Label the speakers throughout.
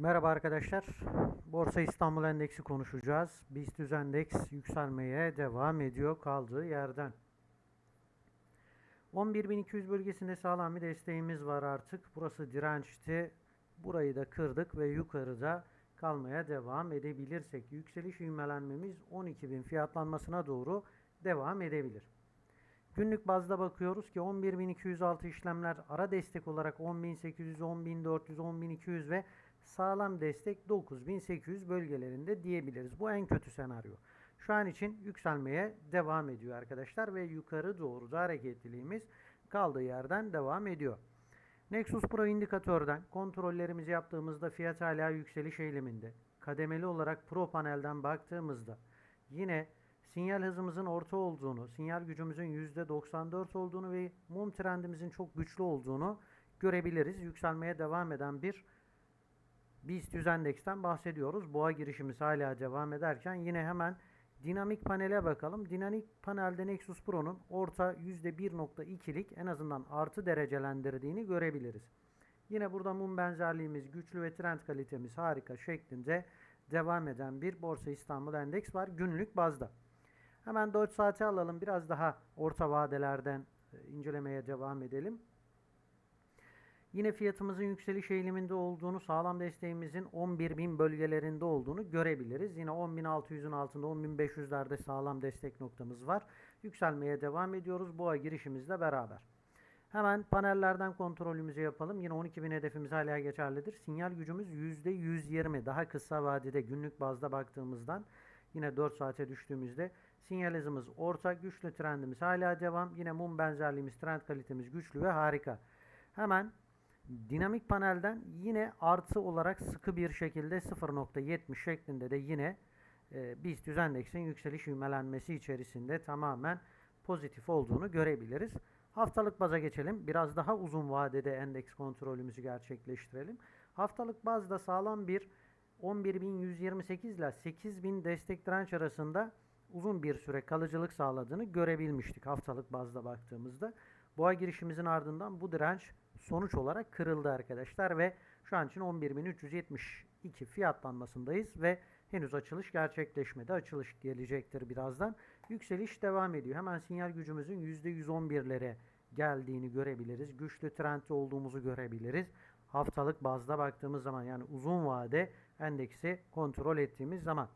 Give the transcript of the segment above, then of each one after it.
Speaker 1: Merhaba arkadaşlar. Borsa İstanbul Endeksi konuşacağız. BIST Endeks yükselmeye devam ediyor kaldığı yerden. 11.200 bölgesinde sağlam bir desteğimiz var artık. Burası dirençti. Burayı da kırdık ve yukarıda kalmaya devam edebilirsek yükseliş ivmelenmemiz 12.000 fiyatlanmasına doğru devam edebilir. Günlük bazda bakıyoruz ki 11.206 işlemler ara destek olarak 10.800, 10.400, 10.200 ve sağlam destek 9.800 bölgelerinde diyebiliriz. Bu en kötü senaryo. Şu an için yükselmeye devam ediyor arkadaşlar ve yukarı doğru da hareketliliğimiz kaldığı yerden devam ediyor. Nexus Pro indikatörden kontrollerimizi yaptığımızda fiyat hala yükseliş eğiliminde. Kademeli olarak Pro panelden baktığımızda yine sinyal hızımızın orta olduğunu, sinyal gücümüzün %94 olduğunu ve mum trendimizin çok güçlü olduğunu görebiliriz. Yükselmeye devam eden bir BIST 100 endeksten bahsediyoruz. Boğa girişimiz hala devam ederken yine hemen dinamik panele bakalım. Dinamik panelde Nexus Pro'nun orta %1.2'lik en azından artı derecelendirdiğini görebiliriz. Yine burada mum benzerliğimiz güçlü ve trend kalitemiz harika şeklinde devam eden bir Borsa İstanbul Endeks var günlük bazda. Hemen 4 saate alalım. Biraz daha orta vadelerden e, incelemeye devam edelim. Yine fiyatımızın yükseliş eğiliminde olduğunu, sağlam desteğimizin 11.000 bölgelerinde olduğunu görebiliriz. Yine 10.600'ün altında 10.500'lerde sağlam destek noktamız var. Yükselmeye devam ediyoruz. Boğa girişimizle beraber. Hemen panellerden kontrolümüzü yapalım. Yine 12.000 hedefimiz hala geçerlidir. Sinyal gücümüz %120. Daha kısa vadede günlük bazda baktığımızdan yine 4 saate düştüğümüzde sinyal hızımız orta, güçlü trendimiz hala devam. Yine mum benzerliğimiz, trend kalitemiz güçlü ve harika. Hemen Dinamik panelden yine artı olarak sıkı bir şekilde 0.70 şeklinde de yine e, BIST endeksin yükseliş ivmelenmesi içerisinde tamamen pozitif olduğunu görebiliriz. Haftalık baza geçelim. Biraz daha uzun vadede endeks kontrolümüzü gerçekleştirelim. Haftalık bazda sağlam bir 11.128 ile 8.000 destek direnç arasında uzun bir süre kalıcılık sağladığını görebilmiştik haftalık bazda baktığımızda. Boğa girişimizin ardından bu direnç sonuç olarak kırıldı arkadaşlar ve şu an için 11.372 fiyatlanmasındayız ve henüz açılış gerçekleşmedi. Açılış gelecektir birazdan. Yükseliş devam ediyor. Hemen sinyal gücümüzün %111'lere geldiğini görebiliriz. Güçlü trendde olduğumuzu görebiliriz. Haftalık bazda baktığımız zaman yani uzun vade endeksi kontrol ettiğimiz zaman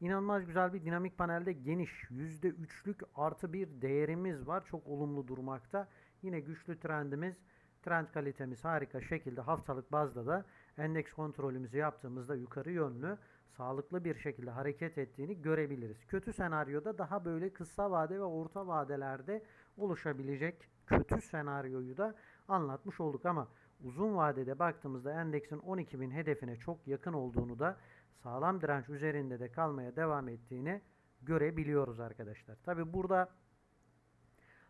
Speaker 1: İnanılmaz güzel bir dinamik panelde geniş %3'lük artı bir değerimiz var. Çok olumlu durmakta. Yine güçlü trendimiz, trend kalitemiz harika şekilde haftalık bazda da endeks kontrolümüzü yaptığımızda yukarı yönlü sağlıklı bir şekilde hareket ettiğini görebiliriz. Kötü senaryoda daha böyle kısa vade ve orta vadelerde oluşabilecek kötü senaryoyu da anlatmış olduk ama uzun vadede baktığımızda endeksin 12.000 hedefine çok yakın olduğunu da sağlam direnç üzerinde de kalmaya devam ettiğini görebiliyoruz arkadaşlar. Tabi burada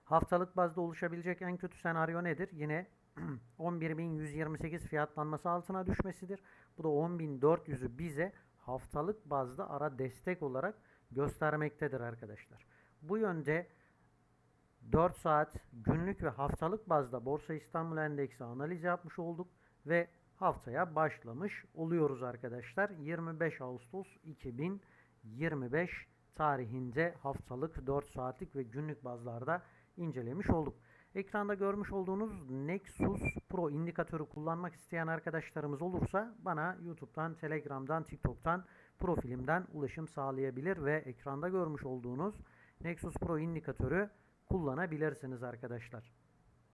Speaker 1: haftalık bazda oluşabilecek en kötü senaryo nedir? Yine 11.128 fiyatlanması altına düşmesidir. Bu da 10.400'ü bize haftalık bazda ara destek olarak göstermektedir arkadaşlar. Bu yönde 4 saat günlük ve haftalık bazda Borsa İstanbul Endeksi analiz yapmış olduk ve haftaya başlamış oluyoruz arkadaşlar. 25 Ağustos 2025 tarihinde haftalık 4 saatlik ve günlük bazlarda incelemiş olduk. Ekranda görmüş olduğunuz Nexus Pro indikatörü kullanmak isteyen arkadaşlarımız olursa bana YouTube'dan, Telegram'dan, TikTok'tan, profilimden ulaşım sağlayabilir ve ekranda görmüş olduğunuz Nexus Pro indikatörü kullanabilirsiniz arkadaşlar.